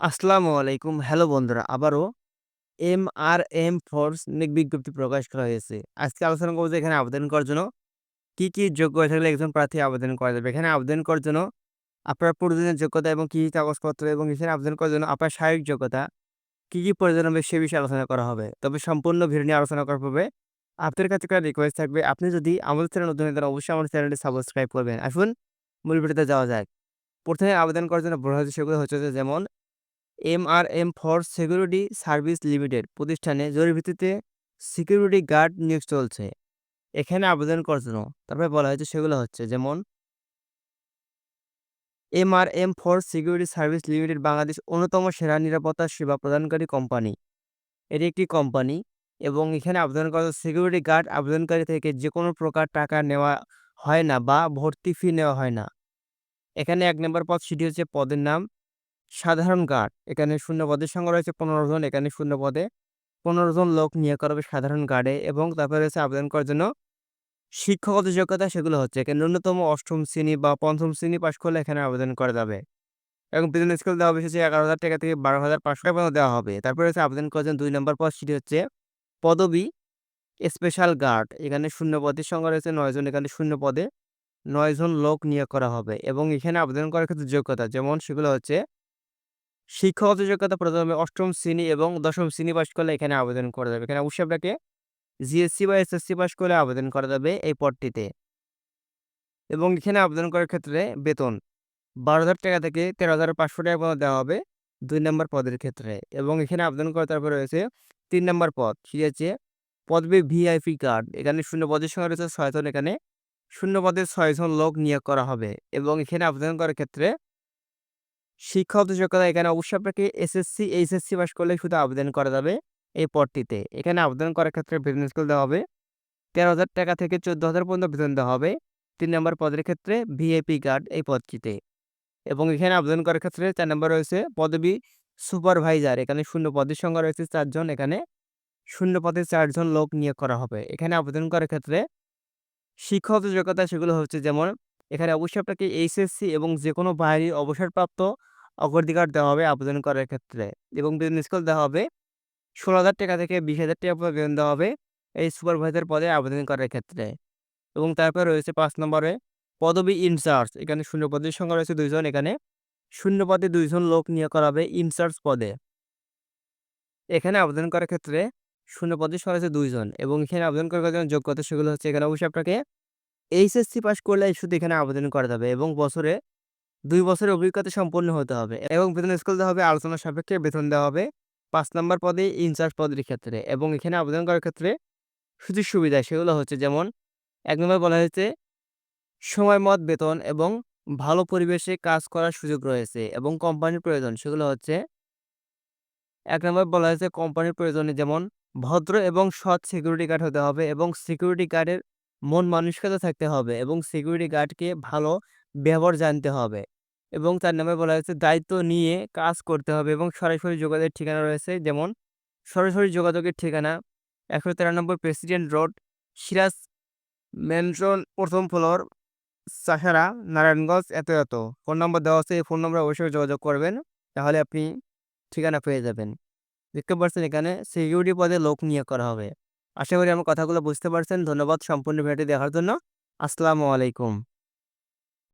আসসালামু আলাইকুম। হ্যালো বন্ধুরা, আবারও এমআরএম ফোর্স নিয়োগ বিজ্ঞপ্তি প্রকাশ করা হয়েছে। আজকে আলোচনা করব যে এখানে আবেদন করার জন্য কি, কি যোগ্যতা থাকলে একজন প্রার্থী আবেদন করা যাবে। এখানে আবেদন করার জন্য আপনার প্রয়োজনীয় যোগ্যতা এবং কি, কি কাগজপত্র এবং এখানে আবেদন করার জন্য আপনার শারীরিক যোগ্যতা কি, কি প্রয়োজন হবে সে বিষয়ে আলোচনা করা হবে। তবে সম্পূর্ণ ভিডিও নিয়ে আলোচনা করার পূর্বে আপনার কাছে একটা রিকোয়েস্ট থাকবে। আপনি যদি আমাদের চ্যানেল নতুন হয়ে অবশ্যই আমাদের চ্যানেলটি সাবস্ক্রাইব করবেন। আসুন মূল ভিডিওতে যাওয়া যাক। প্রথমে আবেদন করার জন্য বলা হয়েছে সেগুলো হচ্ছে যেমন MRM for security service limited প্রতিষ্ঠানে জরুরি ভিত্তিতে সিকিউরিটি গার্ড নিয়োগ চলছে। এখানে আবেদন করার জন্য তারপরে বলা হয়েছে সেগুলো হচ্ছে যেমন MRM for security service limited Bangladesh অন্যতম সেরা নিরাপত্তা সেবা প্রদানকারী কোম্পানি। এটি একটি কোম্পানি এবং এখানে আবেদন করা সিকিউরিটি গার্ড আবেদনকারী থেকে যে কোনো প্রকার টাকা নেওয়া হয় না বা ভর্তি ফি নেওয়া হয় না। এখানে এক নম্বর পদ সেটি হচ্ছে পদের নাম সাধারণ গার্ড। এখানে শূন্য পদের সংখ্যা রয়েছে পনেরো জন। এখানে শূন্য পদে পনেরো জন লোক নিয়োগ করা হবে সাধারণ গার্ডে এবং তারপরে রয়েছে আবেদন করার জন্য শিক্ষাগত যোগ্যতা সেগুলো হচ্ছে। এখানে ন্যূনতম অষ্টম শ্রেণি বা পঞ্চম শ্রেণি পাশ করলে এখানে আবেদন করা যাবে। এবং বেতন স্কেল দেওয়া হবে হচ্ছে এগারো হাজার টাকা থেকে বারো হাজার পাঁচশো টাকা পর্যন্ত দেওয়া হবে। তারপরে হচ্ছে আবেদন করার জন্য দুই নম্বর পদ সেটি হচ্ছে পদবি স্পেশাল গার্ড এখানে শূন্য পদের সংখ্যা রয়েছে নয় জন। এখানে শূন্য পদে নয় জন লোক নিয়োগ করা হবে এবং এখানে আবেদন করার ক্ষেত্রে যোগ্যতা যেমন সেগুলো হচ্ছে শিক্ষাগত যোগ্যতা প্রথমে অষ্টম শ্রেণি এবং দশম শ্রেণি পাশ করলে এখানে আবেদন করা যাবে। এখানে অবশ্যই আপনাকে জিএসসি বা এসএসসি পাশ করলে আবেদন করা যাবে এই পদটিতে। এবং এখানে আবেদন করার ক্ষেত্রে বেতন বারো হাজার টাকা থেকে তেরো হাজার পাঁচশো টাকা পর্যন্ত দেওয়া হবে দুই নম্বর পদের ক্ষেত্রে। এবং এখানে আবেদন করার তারপরে রয়েছে তিন নম্বর পদ, ঠিক আছে? পদবি ভিআইপি কার্ড এখানে শূন্য পদের সঙ্গে রয়েছে ছয়জন এখানে শূন্য পদের ছয়জন লোক নিয়োগ করা হবে। এবং এখানে আবেদন করার ক্ষেত্রে শিক্ষাগত যোগ্যতা এখানে অবশ্যই আপনাকে এসএসসি, এইচএসসি পাস করলে শুধু আবেদন করা যাবে এই পদটিতে। এখানে আবেদন করার ক্ষেত্রে বেতন স্কেল দেওয়া হবে। তেরো হাজার টাকা থেকে চোদ্দ হাজার পর্যন্ত বেতন দেওয়া হবে। তিন নম্বর পদের ক্ষেত্রে ভিআইপি গার্ড এই পদটিতে। এবং এখানে আবেদন করার ক্ষেত্রে চার নম্বর রয়েছে পদবি সুপারভাইজার। এখানে শূন্য পদের সংখ্যা রয়েছে চারজন। এখানে শূন্য পদে চারজন লোক নিয়োগ করা হবে। এখানে আবেদন করার ক্ষেত্রে শিক্ষাগত যোগ্যতা সেগুলো হচ্ছে যেমন এখানে অবশ্যই আপনাকে এইচএসসি এবং যে কোনো বাইরের অবসরপ্রাপ্ত অগ্রাধিকার দেওয়া হবে আবেদন করার ক্ষেত্রে এবং বেতন স্কেল দেওয়া হবে ষোলো হাজার টাকা থেকে বিশ হাজার টাকা পর্যন্ত বেতন দেওয়া হবে এই সুপারভাইজার পদে আবেদন করার ক্ষেত্রে এবং তারপরে রয়েছে পাঁচ নম্বরে পদবি ইনচার্জ এখানে শূন্য পদের সংখ্যা রয়েছে দুইজন, এখানে শূন্য পদে দুইজন লোক নিয়োগ করা হবে ইনচার্জ পদে। এখানে আবেদন করার ক্ষেত্রে শূন্য পদের সংখ্যা রয়েছে দুইজন এবং এখানে আবেদন করার জন্য যোগ্যতা সেগুলো হচ্ছে এখানে অবশ্যই আপনাকে এইচএসসি পাস করলে শুধু এখানে আবেদন করা যাবে এবং বছরে দুই বছরের অভিজ্ঞতা সম্পন্ন হতে হবে এবং বেতন স্কেল দেওয়া হবে, আলোচনা সাপেক্ষে বেতন দেওয়া হবে। পাঁচ নম্বর পদে ইনচার্জ পদের ক্ষেত্রে এবং এখানে আবেদন করার ক্ষেত্রে সুযোগ সুবিধা সেগুলো হচ্ছে যেমন, এক নম্বর বলা হয়েছে সময়, মত, বেতন এবং ভালো পরিবেশে কাজ করার সুযোগ রয়েছে এবং কোম্পানির প্রয়োজন সেগুলো হচ্ছে এক নম্বর বলা হয়েছে কোম্পানির প্রয়োজনে যেমন ভদ্র এবং সৎ সিকিউরিটি গার্ড হতে হবে এবং সিকিউরিটি গার্ডের মন মানসিকতা থাকতে হবে এবং সিকিউরিটি গার্ডকে ভালো ব্যবহার জানতে হবে এবং তার নামে বলা হয়েছে দায়িত্ব নিয়ে কাজ করতে হবে এবং সরাসরি যোগাযোগের ঠিকানা রয়েছে যেমন সরাসরি যোগাযোগের ঠিকানা একশো তেরানব্বই প্রেসিডেন্ট রোড, সিরাজ ম্যানশন প্রথম ফ্লোর, চাষারা, নারায়ণগঞ্জ, এত এত। ফোন নম্বর দেওয়া আছে, এই ফোন নম্বরে অবশ্যই যোগাযোগ করবেন, তাহলে আপনি ঠিকানা পেয়ে যাবেন। দেখতে পাচ্ছেন এখানে সিকিউরিটি পদে লোক নিয়োগ করা হবে। আশা করি আমার কথাগুলো বুঝতে পারছেন। ধন্যবাদ সম্পূর্ণ ভিডিওটি দেখার জন্য। আসসালামু আলাইকুম।